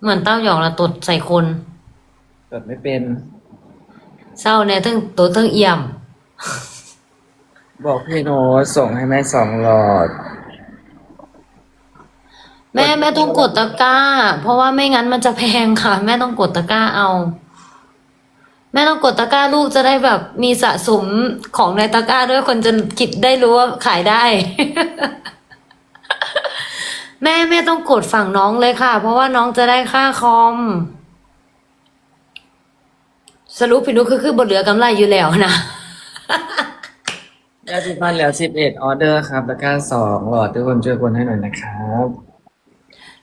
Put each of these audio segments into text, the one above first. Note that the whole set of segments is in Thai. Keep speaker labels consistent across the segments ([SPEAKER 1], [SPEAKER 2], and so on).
[SPEAKER 1] เหมือนเต้าหยองละตดใส่คน
[SPEAKER 2] กดไม่เป็น
[SPEAKER 1] เศร้าเนี่ยทั้งตัวทั้งเอี่ยม
[SPEAKER 2] บอกพี่โน้ตส่งให้แม่สองหลอด
[SPEAKER 1] แม่แม่ต้องกดตะกร้า เพราะว่าไม่งั้นมันจะแพงค่ะ แม่ต้องกดตะกร้าเอา แม่ต้องกดตะกร้าลูกจะได้แบบมีสะสมของในตะกร้าด้วยคนจะคิดได้รู้ว่าขายได้ แม่แม่ต้องกดฝั่งน้องเลยค่ะ เพราะว่าน้องจะได้ค่าคอม สรุปพี่นุกคือคือบนเหลือกำไรอยู่แล้วนะ
[SPEAKER 2] ยาสีฟันเหลือสิบเอ็ดออเดอร์ครับแล้วก็สองหลอดทุกคนช่วยคนให้หน่อยนะครับ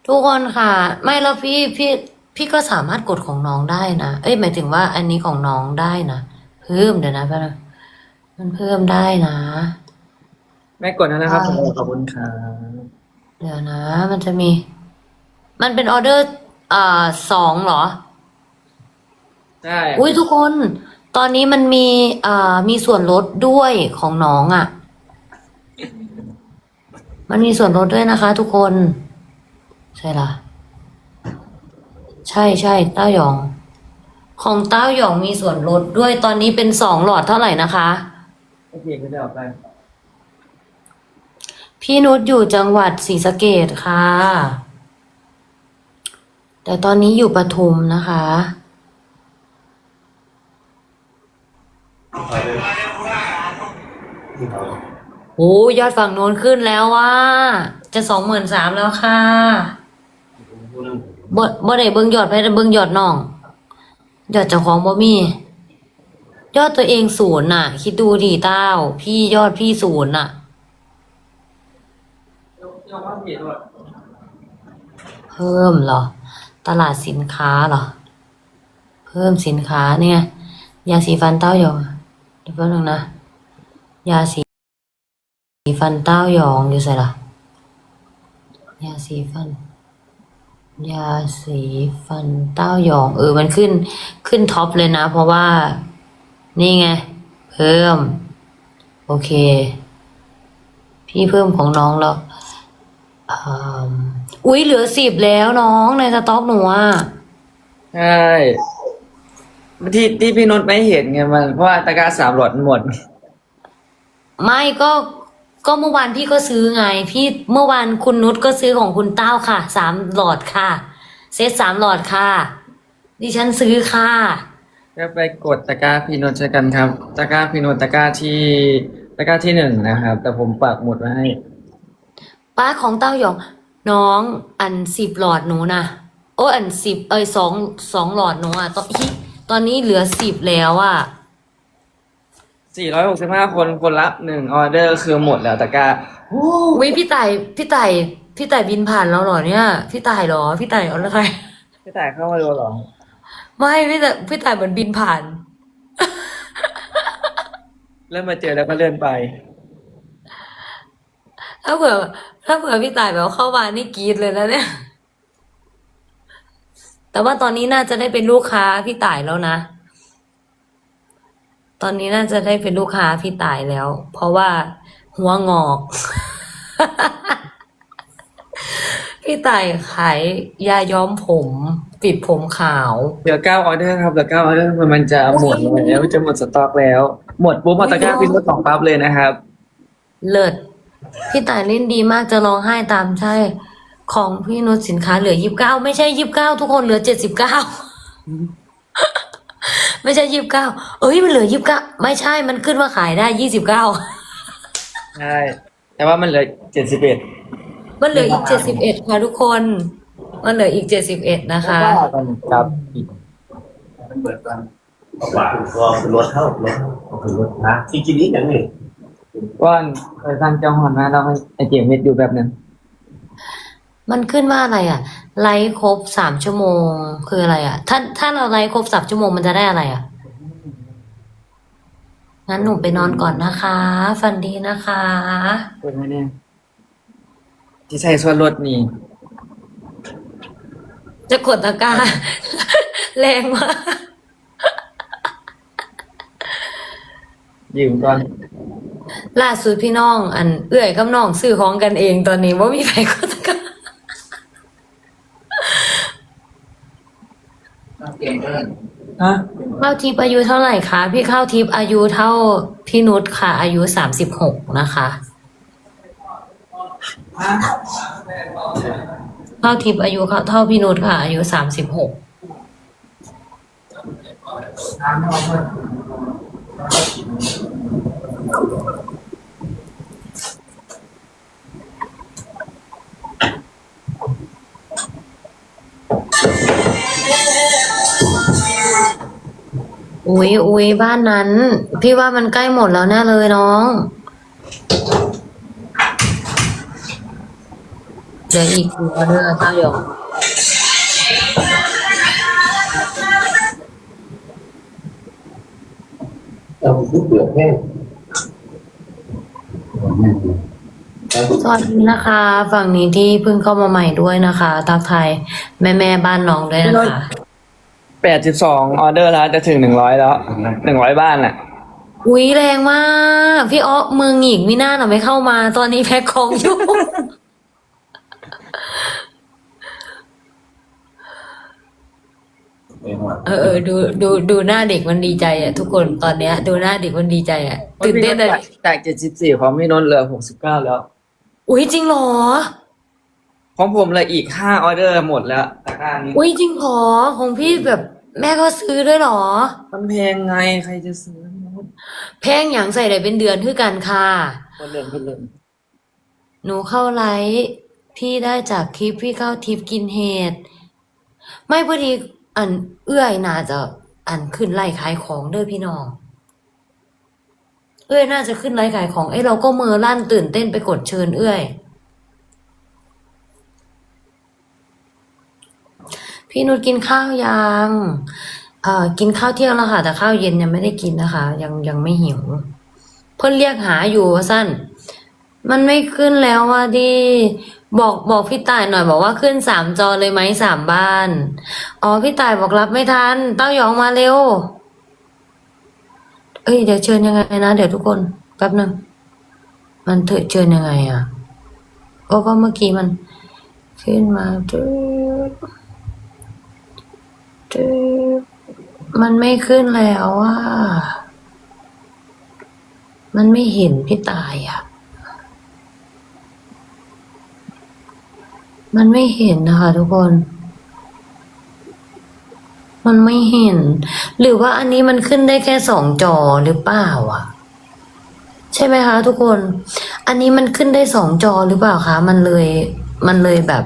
[SPEAKER 1] ทุกคนค่ะ ไม่แล้วพี่พี่พี่ก็สามารถกดของน้องได้นะ เอ้ยหมายถึงว่าอันนี้ของน้องได้นะเพิ่มเดี๋ยวนะแป๊บนึงมันเพิ่มได้นะ
[SPEAKER 2] แม่กดแล้วนะครับ
[SPEAKER 1] อ่า
[SPEAKER 2] ขอบคุณครับ
[SPEAKER 1] เดี๋ยวนะ มันจะมี มันเป็นออเดอร์อ่าสองเหรอ
[SPEAKER 2] ใช่
[SPEAKER 1] อุ้ยทุกคน ตอนนี้มันมีอ่ามีส่วนลดด้วยของน้องอะ่ะ มันมีส่วนลดด้วยนะคะ ทุกคน ใช่ละใช่ใช่เต้าหยอง ของเต้าหยองมีส่วนลดด้วยตอนนี้เป็นสองหลอดเท่าไหร่นะคะ
[SPEAKER 2] โอเคก็ได้ออกไป
[SPEAKER 1] พี่นุชอยู่จังหวัดศรีสะเกดค่ะ แต่ตอนนี้อยู่ปทุมนะคะ โอ้ยอดฝั่งโน้นขึ้นแล้วว่า จะสองหมื่นสามแล้วค่ะบ่บ่ได้เบิ่งยอดไปแต่เบิ่งยอดน้อง ยอดเจ้าของบ่มี ยอดตัวเองศูนย์น่ะ คิดดูดิเต้า พี่ยอดพี่ศูนย์น่ะ
[SPEAKER 2] ยกว่าผิดด้วย
[SPEAKER 1] เพิ่มเหรอ ตลาดสินค้าเหรอ เพิ่มสินค้าเนี่ยยาสีฟันเต้าหยองเดี๋ยวแป๊บนึงนะ ยาสีฟันเต้าหยองอยู่ใส่ละยาสีฟัน ยาสีฟันเต้าหยอง เออ มันขึ้นขึ้นท็อปเลยนะ เพราะว่า นี่ไง เพิ่ม โอเค พี่เพิ่มของน้องแล้ว อืมอุ๊ยเหลือสิบแล้วน้องในสต็อกหนูอะ
[SPEAKER 2] ใช่ที่ที่พี่โน้ตไม่เห็นไงมันเพราะว่าตะกร้าสามหลอดหมด
[SPEAKER 1] ไม่ก็ก็เมื่อวานพี่ก็ซื้อไง พี่เมื่อวานคุณนุชก็ซื้อของคุณเต้าค่ะสามหลอดค่ะ เซตสามหลอดค่ะ ดิฉันซื้อค่ะ
[SPEAKER 2] ก็ไปกดตะกร้าพี่โน้ตใช้กันครับ ตะกร้าพี่โน้ตตะกร้าที่ตะกร้าที่หนึ่งนะครับ แต่ผมปักหมุดไว้ให้
[SPEAKER 1] ป้าของเต้าหยอง น้องอันสิบหลอดหนูนะโอ้อันสิบเอ้ยสองสองหลอดหนูอะตอนฮิตอนนี้เหลือสิบแล้วอะ
[SPEAKER 2] 465คนคนละหนึ่งออเดอร์คือหมดแล้วตะกร้า
[SPEAKER 1] วิพี่ไต่พี่ไต่พี่ไต่บินผ่านเราเหรอเนี่ย พี่ไต่เหรอ พี่ไต่เอาแล้วใคร
[SPEAKER 2] พี่แต่ายเข้ามาดูเหรอ
[SPEAKER 1] ไม่พี่แต่พี่ไต่เหมือนบินผ่าน
[SPEAKER 2] เริ่มมาเจอแล้วก็เลื่อนไป
[SPEAKER 1] ถ้าเผื่อถ้าเผื่อพี่ต่ายแบบเข้ามานี่กรีดเลยนะเนี่ย แต่ว่าตอนนี้น่าจะได้เป็นลูกค้าพี่ต่ายแล้วนะ ตอนนี้น่าจะได้เป็นลูกค้าพี่ต่ายแล้ว เพราะว่าหัวงอก พี่ต่ายขายยาย้อมผม ปิดผมขาว
[SPEAKER 2] เหลือเก้าออเดอร์ครับเหลือเก้าออเดอร์มันจะหมดแล้วจะหมดสต็อกแล้ว หมดปุ๊บเอาตะกร้าพิมพ์ก็สองปั๊บเลยนะครับ
[SPEAKER 1] เลิศ พี่ต่ายเล่นดีมากจะร้องไห้ตามใช่ ของพี่นุชสินค้าเหลือยี่สิบเก้าไม่ใช่ยี่สิบเก้าทุกคนเหลือเจ็ดสิบเก้าไม่ใช่ยี่สิบเก้าเอ้ยมันเหลือยี่สิบเก้าไม่ใช่มันขึ้นว่าขายได้ยี่สิบเก้า
[SPEAKER 2] ใช่แต่ว่ามันเหลือเจ็ดสิบเอ็ด
[SPEAKER 1] มันเหลืออีกเจ็ดสิบเอ็ดค่ะทุกคน มันเหลืออีกเจ็ดสิบเอ็ดนะคะ
[SPEAKER 2] ครับ
[SPEAKER 3] มันเปิดกันเอาปากรอคือรถเท่ารถคือรถนะจริงๆนี่ยังไง
[SPEAKER 2] ก้อนเคยตั้งเจ้าหอนมาเราให้ไอเจมเม็ดอยู่แบบนึง
[SPEAKER 1] มันขึ้นว่าอะไรอะ ไลฟ์ครบสามชั่วโมงคืออะไรอะ ถ้าถ้าเราไลฟ์ครบสามชั่วโมงมันจะได้อะไรอะ งั้นหนูไปนอนก่อนนะคะฝันดีนะคะ
[SPEAKER 2] เปิดไหมเนี่ยที่ใช้ส่วนลดนี่
[SPEAKER 1] จะกดตะกร้า แรงมาก
[SPEAKER 2] ยืมก่อน
[SPEAKER 1] ล่าสุดพี่น้อง อันเอื้อยกับน้องซื้อของกันเองตอนนี้ว่ามีใครกดตะกร้า
[SPEAKER 3] เก่งเกิน
[SPEAKER 2] ฮะ
[SPEAKER 1] ข้าวทิพย์อายุเท่าไหร่คะพี่ข้าวทิพย์อายุเท่าพี่นุชค่ะ อายุสามสิบหกนะคะข้าวทิพย์อายุเท่าพี่นุชค่ะ อายุสามสิบหก
[SPEAKER 3] น้ำ อาเพิ่ม
[SPEAKER 1] อุ้ยอุ้ยบ้านนั้น พี่ว่ามันใกล้หมดแล้วแน่เลยน้องเดี๋ยวอีกกี่ออเดอร์เต้าหยง
[SPEAKER 3] เราพูดเปลือกแห้ง
[SPEAKER 1] สวัสดีนะคะ ฝั่งนี้ที่เพิ่งเข้ามาใหม่ด้วยนะคะ ทักทายแม่แม่ๆบ้านน้องด้วยนะคะ
[SPEAKER 2] แปดสิบสองออเดอร์แล้วจะถึงหนึ่งร้อยแล้วหนึ่งร้อยบ้านอะ
[SPEAKER 1] อุ้ยแรงมาก พี่อ๊อมือหงิกมิน่าหน่ะไม่เข้ามา ตอนนี้แพ็คของอยู่ เออเออดูดูดูหน้าเด็กมันดีใจอะทุกคนตอนเนี้ย ดูหน้าเด็กมันดีใจอะตื่นเต้นเลย
[SPEAKER 2] จากเจ็ดสิบสี่ของพี่นนท์เหลือหกสิบเก้าแล้ว
[SPEAKER 1] อุ้ยจริงเหรอ
[SPEAKER 2] ของผมเหลืออีกห้าออเดอร์หมดแล้วตะกร้านี้
[SPEAKER 1] อุ้ยจริงเหรอของพี่แบบ แม่ก็ซื้อด้วยเหรอ
[SPEAKER 2] มันแพงไงใครจะซื้อหมด
[SPEAKER 1] แพงอย่างใส่ได้เป็นเดือนคือกันค่ะ
[SPEAKER 2] คนเล่นคนเล่น
[SPEAKER 1] หนูเข้าไลฟ์ที่ได้จากคลิปพี่เข้าทิปกินเห็ดไม่พอดีอันเอื้อยน่าจะอันขึ้นไล่ขายของเด้อพี่น้อง เอื้อยน่าจะขึ้นไล่ขายของไอ้เราก็มือลั่นตื่นเต้นไปกดเชิญเอื้อย พี่นุชกินข้าวยังเอ่อกินข้าวเที่ยงแล้วค่ะ แต่ข้าวเย็นยังไม่ได้กินนะคะ ยังยังไม่หิว เพิ่นเรียกหาอยู่ว่าสั้น มันไม่ขึ้นแล้วว่ะดิบอกบอกพี่ต่ายหน่อยบอกว่าขึ้นสามจอเลยไหมสามบ้าน อ๋อพี่ต่ายบอกรับไม่ทัน เต้ายองมาเร็ว เอ้ยเดี๋ยวเชิญยังไงนะ เดี๋ยวทุกคนแป๊บหนึ่งมันเถอะเชิญยังไงอะก็ก็เมื่อกี้มัน ขึ้นมาตึ๊ มันไม่ขึ้นแล้วอะ มันไม่เห็นพี่ตายอะ มันไม่เห็นนะคะทุกคน มันไม่เห็น หรือว่าอันนี้มันขึ้นได้แค่สองจอหรือเปล่าอะ ใช่ไหมคะทุกคน อันนี้มันขึ้นได้สองจอหรือเปล่าคะ มันเลย มันเลยแบบ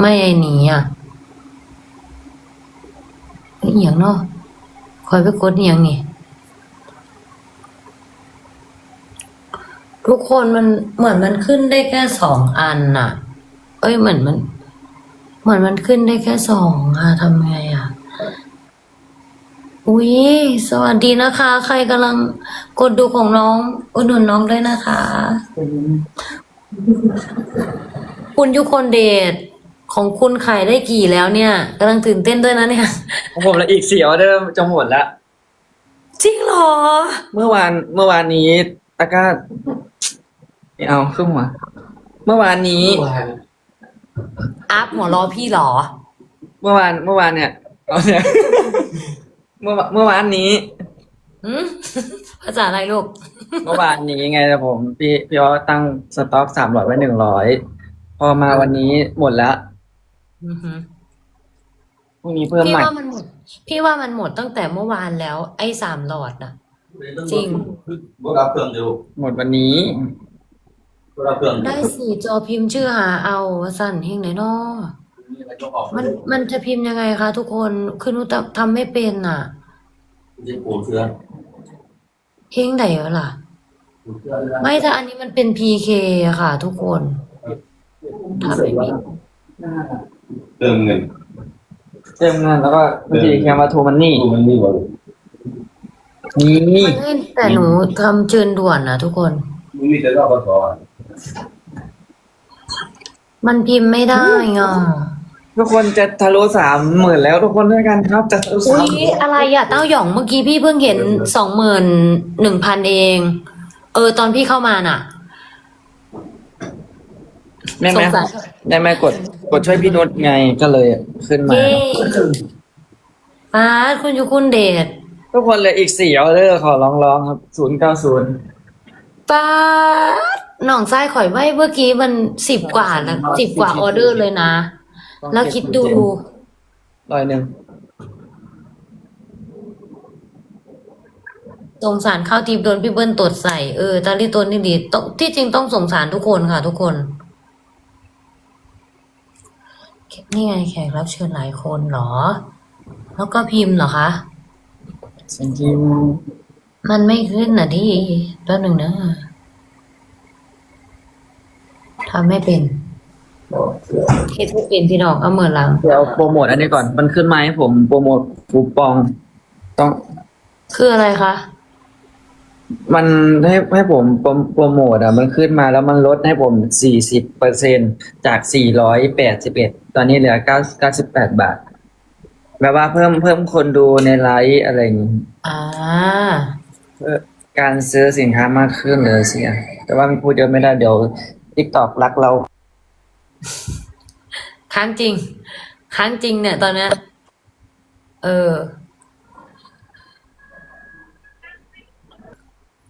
[SPEAKER 1] ไม่ไอ้นี้อะ เอียงเนาะคอยไปกดเอียงนี่ ทุกคนมันเหมือนมันขึ้นได้แค่สองอันน่ะ เอ้ยเหมือนมัน เหมือนมันขึ้นได้แค่สองอะทำไงอะอุ๊ยสวัสดีนะคะ ใครกำลังกดดูของน้อง อุดหนุนน้องด้วยนะคะ คุณยุคนเดช ของคุณขายได้กี่แล้วเนี่ยกำลังตื่นเต้นด้วยนะเนี่ย
[SPEAKER 2] ของผมเหลืออีกสี่ออเดอร์จะหมดแล้ว
[SPEAKER 1] จริงเหรอ
[SPEAKER 2] เมื่อวานเมื่อวานนี้ตะกร้าไม่เอาขึ้นหัวเมื่อวานนี้
[SPEAKER 1] อัพหัวล้อพี่เหรอ
[SPEAKER 2] เมื่อวานเมื่อวานเนี่ยเอาเนี่ยเมื่อวานเมื่อวานนี้
[SPEAKER 1] หืมภาษาอะไรลูก
[SPEAKER 2] เมื่อวานนี้ไงแต่ผม พี่พี่อ้อตั้งสต็อกสามร้อยไว้หนึ่งร้อยพอมาวันนี้หมดแล้ว
[SPEAKER 1] อือหือ
[SPEAKER 2] พรุ่งนี้เพิ่ม
[SPEAKER 1] พี่
[SPEAKER 2] ใหม่
[SPEAKER 1] ว่ามันหมด พี่ว่ามันหมดตั้งแต่เมื่อวานแล้ว ไอ้สามหลอดนะ จริง
[SPEAKER 3] พวกเราเครื่องเดียว
[SPEAKER 2] หมดวันนี้
[SPEAKER 3] พวกเราเครื่องเดียว
[SPEAKER 1] ได้สี่จอพิมพ์ชื่อหาเอาสั่นเฮงไหนนอ
[SPEAKER 3] นี่เราจะออก
[SPEAKER 1] มันมันจะพิมพ์ยังไงคะทุกคนคือหนูทำทำไม่เป็นอะ
[SPEAKER 3] จะปูเสื้อ
[SPEAKER 1] เฮงไหนวะล่ะ
[SPEAKER 3] ปูเสื้อแล้ว
[SPEAKER 1] ไม่ถ้าอันนี้มันเป็น PK อะค่ะ ทุกคนทำไม่เป็น
[SPEAKER 3] เติมเงิน
[SPEAKER 2] เติมเงินแล้วก็บางทีแคมมาโทรมันนี่
[SPEAKER 3] ดูมันนี่บ่
[SPEAKER 2] นี่
[SPEAKER 1] มันให้แต่หนูทำเชิญด่วนนะทุกคน
[SPEAKER 3] มันมีแต่รอบสอ
[SPEAKER 1] มันพิมพ์ไม่ได้อะ
[SPEAKER 2] ทุกคนจะทะลุสามหมื่นแล้วทุกคนด้วยกันครับจะทะลุ
[SPEAKER 1] อุ้
[SPEAKER 2] สาม
[SPEAKER 1] ยอะไรอะเต้าหยองเมื่อกี้พี่เพิ่งเห็นสองหมื่นหนึ่งพันเอง เออ ตอนพี่เข้ามาน่ะ
[SPEAKER 2] แม่
[SPEAKER 1] ส
[SPEAKER 2] แม่
[SPEAKER 1] งสาร
[SPEAKER 2] ได้แม่กด กดช่วยพี่นุชไงก็เลยขึ้นมา
[SPEAKER 1] เย้ป้าดคุณอยู่คุณเดช
[SPEAKER 2] ทุกคนเลยอีกสี่ออเดอร์ขอร้องร้องครับศูนย์เก้าศูนย์
[SPEAKER 1] ป้าดหน่องทรายข่อยไว้เมื่อกี้มันสิบกว่าแล้วสิบกว่าออเดอร์เลยนะ แล้วคิดดู
[SPEAKER 2] ร้อยหนึ่ง
[SPEAKER 1] สงสารข้าวทิพย์โดนพี่เบิ้ลตดใส่ เออตาลีตัวนี่ดีต้องที่จริงต้องสงสารทุกคนค่ะทุกคน นี่ไงแขกรับเชิญหลายคนเหรอ แล้วก็พิมพ์เหรอคะ
[SPEAKER 2] จริง
[SPEAKER 1] มันไม่ขึ้นนะที่แป๊บหนึ่งนะทำไม่เป็นเฮ็ดไม่เป็นพี่น้องเอาเหมือนหลัง
[SPEAKER 2] ๆเดี๋ยวโปรโมทอันนี้ก่อน มันขึ้นมาให้ผมโปรโมทคูปอง ต้อง
[SPEAKER 1] คืออะไรคะ
[SPEAKER 2] มันให้ให้ผมโปรโปรโมทอะ มันขึ้นมาแล้วมันลดให้ผมสี่สิบเปอร์เซ็นจากสี่ร้อยแปดสิบเอ็ดตอนนี้เหลือเก้าเก้าสิบแปดบาทแบบว่าเพิ่มเพิ่มคนดูในไลฟ์อะไรอย่างงี้
[SPEAKER 1] อ่า
[SPEAKER 2] เพื่อการซื้อสินค้ามากขึ้นเลยเสีย แต่ว่ามันพูดเยอะไม่ได้เดี๋ยวทิกตอกรักเรา
[SPEAKER 1] ค้างจริง ค้างจริงเนี่ยตอนเนี้ยเออ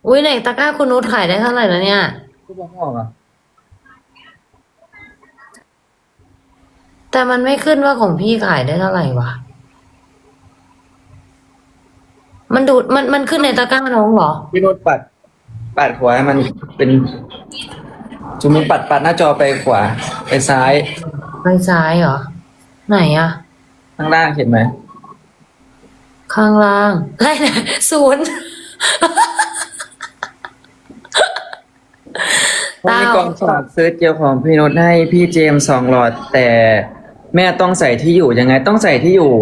[SPEAKER 1] อุ้ยไหนตะกร้าคุณนุชขายได้เท่าไหร่แล้วเนี่ย
[SPEAKER 2] พูดบอกอะ
[SPEAKER 1] แต่มันไม่ขึ้นว่าของพี่ขายได้เท่าไหร่วะ มันดูดมันมันขึ้นในตะกร้าน้องเหรอ
[SPEAKER 2] พี่โนดปัด ปัดขวาให้มันเป็นจุมนปัดปัดหน้าจอไปขวา ไปซ้าย
[SPEAKER 1] ไปซ้ายเหรอ ไหนอะ
[SPEAKER 2] ข้างล่างเห็นไหม
[SPEAKER 1] ข้างล่างไรนะศูนย์
[SPEAKER 2] ผมมีกล่องฝากซื้อเจลของพี่โนดให้พี่เจมส์สองหลอด แต่แม่ต้องใส่ที่อยู่ยังไงต้องใส่ที่อยู่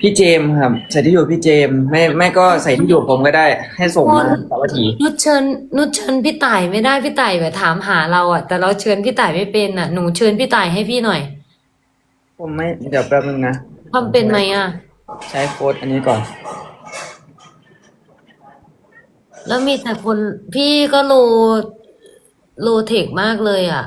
[SPEAKER 2] พี่เจมส์ครับ ใส่ที่อยู่พี่เจมส์แม่แม่ก็ใส่ที่อยู่ผมก็ได้ ให้ส่งมาสาวัตถี
[SPEAKER 1] นุชเชิญนุชเชิญพี่ต่ายไม่ได้พี่ต่ายแบบถามหาเราอะแต่เราเชิญพี่ต่ายไม่เป็นอะหนูเชิญพี่ต่ายให้พี่หน่อย
[SPEAKER 2] ผมไม่เดี๋ยวแป๊บนึงนะ
[SPEAKER 1] ทำเป็นไหมอะ
[SPEAKER 2] ใช้โค้ดอันนี้ก่อน
[SPEAKER 1] แล้วมีแต่คนพี่ก็โล โลเทคมากเลยอะ